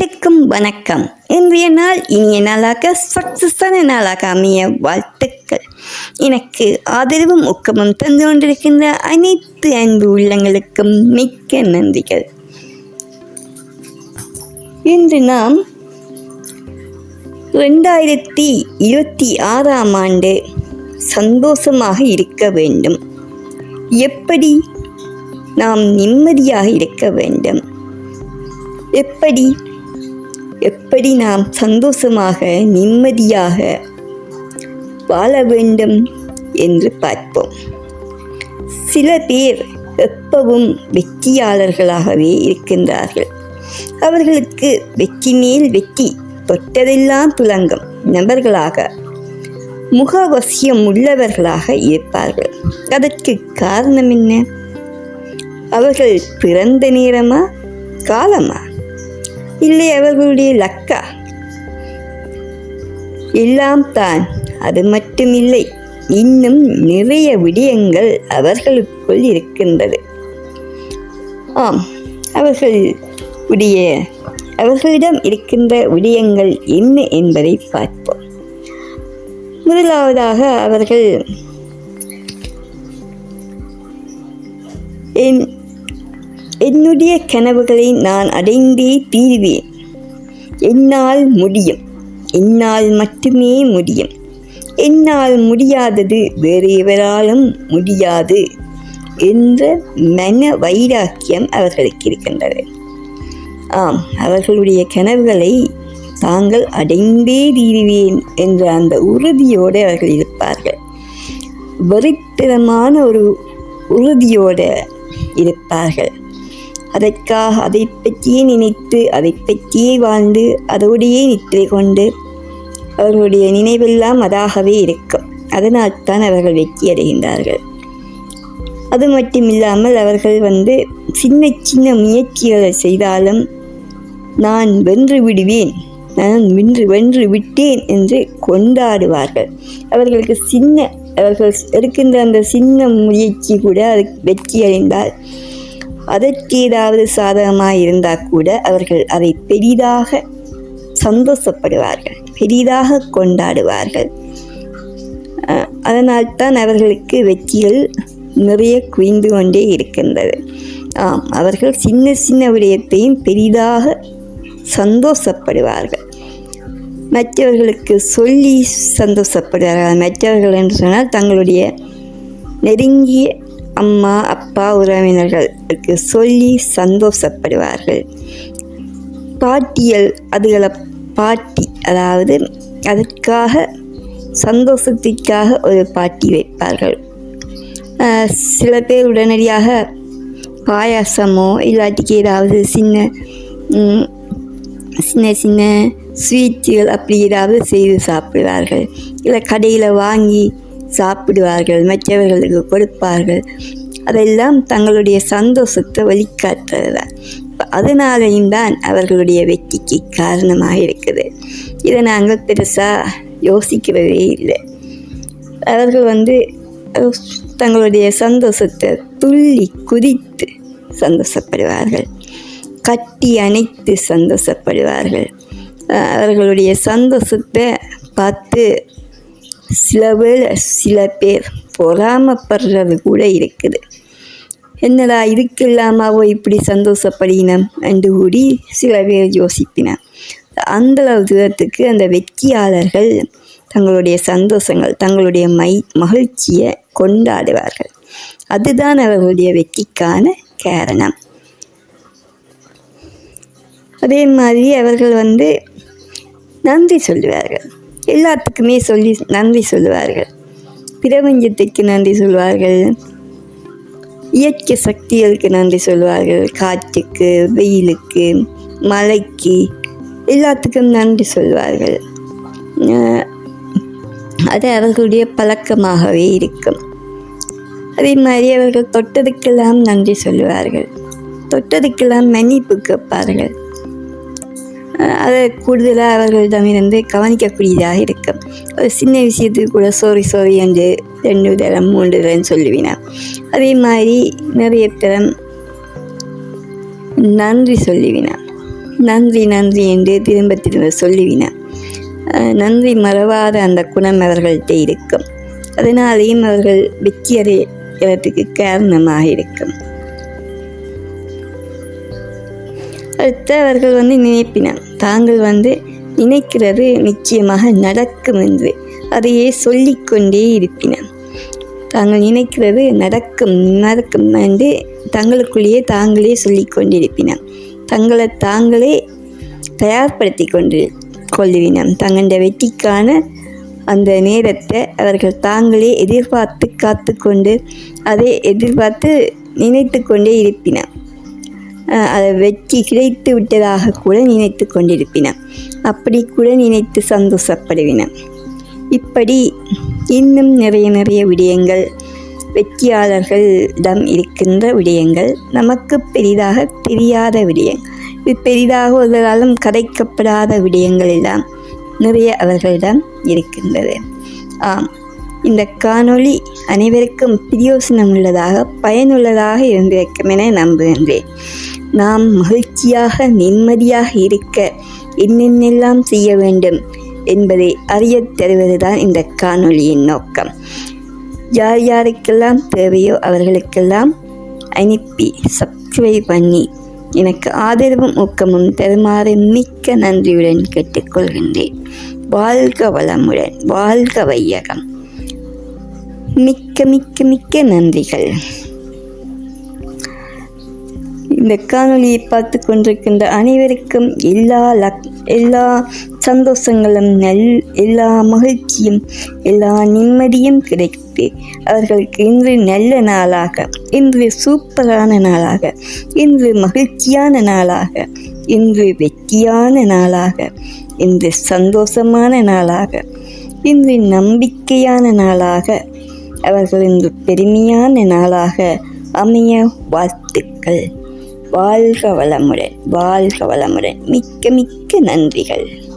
அனைவருக்கும் வணக்கம். இன்றைய நாள் இனிய நாளாக சக்சஸான நாளாக அமைய வாழ்த்துக்கள். எனக்கு ஆதரவும் ஊக்கமும் தந்து கொண்டிருக்கின்ற அனைத்து அன்பு உள்ளங்களுக்கும் மிக்க நன்றிகள். இன்று நாம் ரெண்டாயிரத்தி இருபத்தி ஆறாம் ஆண்டு சந்தோஷமாக இருக்க வேண்டும். எப்படி நாம் நிம்மதியாக இருக்க வேண்டும்? எப்படி எப்படி நாம் சந்தோஷமாக நிம்மதியாக வாழ வேண்டும் என்று பார்ப்போம். சில பேர் எப்பவும் வெற்றியாளர்களாகவே இருக்கின்றார்கள். அவர்களுக்கு வெற்றி மேல் வெற்றி தொட்டதெல்லாம் துலங்கும் நபர்களாக முகவசியம் உள்ளவர்களாக இருப்பார்கள். அதற்கு காரணம் என்ன? அவர்கள் பிறந்த நேரமா காலமா? இல்லை அவர்களுடைய லக்கா. எல்லாம் தான். அது மட்டுமில்லை இன்னும் நிறைய விடயங்கள் அவர்களுக்குள் இருக்கின்றது. ஆம் அவர்கள் உடைய அவர்களிடம் இருக்கின்ற விடயங்கள் என்ன என்பதை பார்ப்போம். முதலாவதாக அவர்கள் என் என்னுடைய கனவுகளை நான் அடைந்தே தீர்வேன். என்னால் முடியும். என்னால் மட்டுமே முடியும். என்னால் முடியாதது வேறு எவராலும் முடியாது என்ற மன வைராக்கியம் அவர்களுக்கு இருக்கின்றது. ஆம் அவர்களுடைய கனவுகளை தாங்கள் அடைந்தே தீருவேன் என்ற அந்த உறுதியோடு அவர்கள் இருப்பார்கள். வெறித்தனமான ஒரு உறுதியோடு இருப்பார்கள். அதற்காக அதை பற்றியே நினைத்து அதை பற்றியே வாழ்ந்து அதோடையே நித்திரை கொண்டு அவர்களுடைய நினைவெல்லாம் அதாகவே இருக்கும். அதனால் தான் அவர்கள் வெற்றி அடைகின்றார்கள். அது மட்டும் இல்லாமல் அவர்கள் வந்து சின்ன சின்ன முயற்சிகளை செய்தாலும் நான் வென்று விடுவேன் நான் வென்று வென்று விட்டேன் என்று கொண்டாடுவார்கள். அவர்களுக்கு சின்ன அவர்கள் எடுக்கின்ற அந்த சின்ன முயற்சி கூட அது வெற்றி அடைந்தால் அதற்கு ஏதாவது சாதகமாக இருந்தால் கூட அவர்கள் அதை பெரிதாக சந்தோஷப்படுவார்கள் பெரிதாக கொண்டாடுவார்கள். அதனால் தான் அவர்களுக்கு வெற்றிகள் நிறைய குவிந்து கொண்டே இருக்கின்றது. ஆம் அவர்கள் சின்ன சின்ன விடயத்தையும் பெரிதாக சந்தோஷப்படுவார்கள். மற்றவர்களுக்கு சொல்லி சந்தோஷப்படுவார்கள். மற்றவர்கள் என்று சொன்னால் தங்களுடைய நெருங்கிய அம்மா அப்பா உறவினர்களுக்கு சொல்லி சந்தோஷப்படுவார்கள். பாட்டியல் அதுகளை பாட்டி அதாவது அதற்காக சந்தோஷத்திற்காக ஒரு பாட்டி வைப்பார்கள். சில பேர் உடனடியாக பாயாசமோ இல்லாட்டிக்கு ஏதாவது சின்ன சின்ன சின்ன ஸ்வீட்டுகள் அப்படி ஏதாவது செய்து சாப்பிடுவார்கள். இல்லை கடையில் வாங்கி சாப்பிடுவார்கள் மற்றவர்களுக்கு கொடுப்பார்கள். அதெல்லாம் தங்களுடைய சந்தோஷத்தை வழிகாட்டுறது தான் அதனாலையும் தான் அவர்களுடைய வெற்றிக்கு காரணமாக இருக்குது இதை நாங்கள் பெருசாக யோசிக்கிறதே இல்லை. அவர்கள் வந்து தங்களுடைய சந்தோஷத்தை துள்ளி குதித்து சந்தோஷப்படுவார்கள். கட்டி அணைத்து சந்தோஷப்படுவார்கள். அவர்களுடைய சந்தோஷத்தை பார்த்து சில வேளை சில பேர் பொறாமப்படுறது கூட இருக்குது. என்னடா இதுக்கு இல்லாமாவோ இப்படி சந்தோஷப்படினம் என்று கூடி சில பேர் யோசிப்பினான் அந்தளவு தூரத்துக்கு அந்த வெற்றியாளர்கள் தங்களுடைய சந்தோஷங்கள் தங்களுடைய மை மகிழ்ச்சியை கொண்டாடுவார்கள். அதுதான் அவர்களுடைய வெற்றிக்கான காரணம். அதே மாதிரி அவர்கள் வந்து நன்றி சொல்லுவார்கள். எல்லாத்துக்குமே சொல்லி நன்றி சொல்லுவார்கள். பிரபஞ்சத்துக்கு நன்றி சொல்வார்கள் இயற்கை சக்திகளுக்கு நன்றி சொல்வார்கள். காற்றுக்கு வெயிலுக்கு மழைக்கு எல்லாத்துக்கும் நன்றி சொல்வார்கள். அது அவர்களுடைய பழக்கமாகவே இருக்கும். அதே மாதிரி அவர்கள் தொட்டதுக்கெல்லாம் நன்றி சொல்லுவார்கள் தொட்டதுக்கெல்லாம் மன்னிப்பு கேட்பார்கள். அதை கூடுதலாக அவர்களிடமிருந்து கவனிக்கக்கூடியதாக இருக்கும். ஒரு சின்ன விஷயத்துக்கு கூட சோரி சோரி என்று ரெண்டு தரம் மூன்று தரம் சொல்லுவினான் அதே மாதிரி நிறைய தரம் நன்றி சொல்லுவினான் நன்றி நன்றி என்று திரும்ப திரும்ப சொல்லுவினான் நன்றி மறவாத அந்த குணம் அவர்கள்ட்ட இருக்கும். அதனாலேயும் அவர்கள் வெற்றி அடைகிறதுக்கு காரணமாக இருக்கும். அடுத்து அவர்கள் வந்து நினைப்பினான் தாங்கள் வந்து நினைக்கிறது நிச்சயமாக நடக்கும் என்று. அதையே சொல்லிக்கொண்டே இருப்பினர். தாங்கள் நினைக்கிறது நடக்கும் நடக்கும் என்று தங்களுக்குள்ளேயே தாங்களே சொல்லி கொண்டிருப்பினர் தங்களை தாங்களே தயார்படுத்தி கொண்டு கொள்ளுவினம். தங்களுடைய வெற்றிக்கான அந்த நேரத்தை அவர்கள் தாங்களே எதிர்பார்த்து காத்து கொண்டு அதை எதிர்பார்த்து நினைத்து கொண்டே இருப்பினர் வெற்றி கிடைத்து விட்டதாக கூட நினைத்து கொண்டிருப்பின அப்படி கூட நினைத்து சந்தோஷப்படுவின இப்படி இன்னும் நிறைய நிறைய விடயங்கள் வெற்றியாளர்களிடம் இருக்கின்ற விடயங்கள் நமக்கு பெரிதாக தெரியாத விடயங்கள் இது பெரிதாக ஒருவராலும் கதைக்கப்படாத விடயங்கள் எல்லாம் நிறைய அவர்களிடம் இருக்கின்றது. ஆம் இந்த காணொளி அனைவருக்கும் பிரயோசனம் உள்ளதாக பயனுள்ளதாக இருந்திருக்கும் என நம்புகின்றேன். நாம் மகிழ்ச்சியாக நிம்மதியாக இருக்க என்னென்னெல்லாம் செய்ய வேண்டும் என்பதை அறியத் தருவதுதான் இந்த காணொளியின் நோக்கம். யார் யாருக்கெல்லாம் தேவையோ அவர்களுக்கெல்லாம் அனுப்பி சப்ஸ்கிரைப் பண்ணி எனக்கு ஆதரவும் ஊக்கமும் தருமாறு மிக்க நன்றியுடன் கேட்டுக்கொள்கின்றேன். வாழ்க வளமுடன் வாழ்க வையகம். மிக்க மிக்க மிக்க நன்றிகள். இந்த காணொலியை பார்த்து கொண்டிருக்கின்ற அனைவருக்கும் எல்லா லக் எல்லா சந்தோஷங்களும் நல் எல்லா மகிழ்ச்சியும் எல்லா நிம்மதியும் கிடைத்து அவர்களுக்கு இன்று நல்ல நாளாக இன்று சூப்பரான நாளாக இன்று மகிழ்ச்சியான நாளாக இன்று வெற்றியான நாளாக இன்று சந்தோஷமான நாளாக இன்று நம்பிக்கையான நாளாக அவர்கள் இன்று பெருமையான நாளாக அமைய வாழ்த்துக்கள். வாழ்க வளமுடன் வாழ்க வளமுடன். மிக்க மிக்க நன்றிகள்.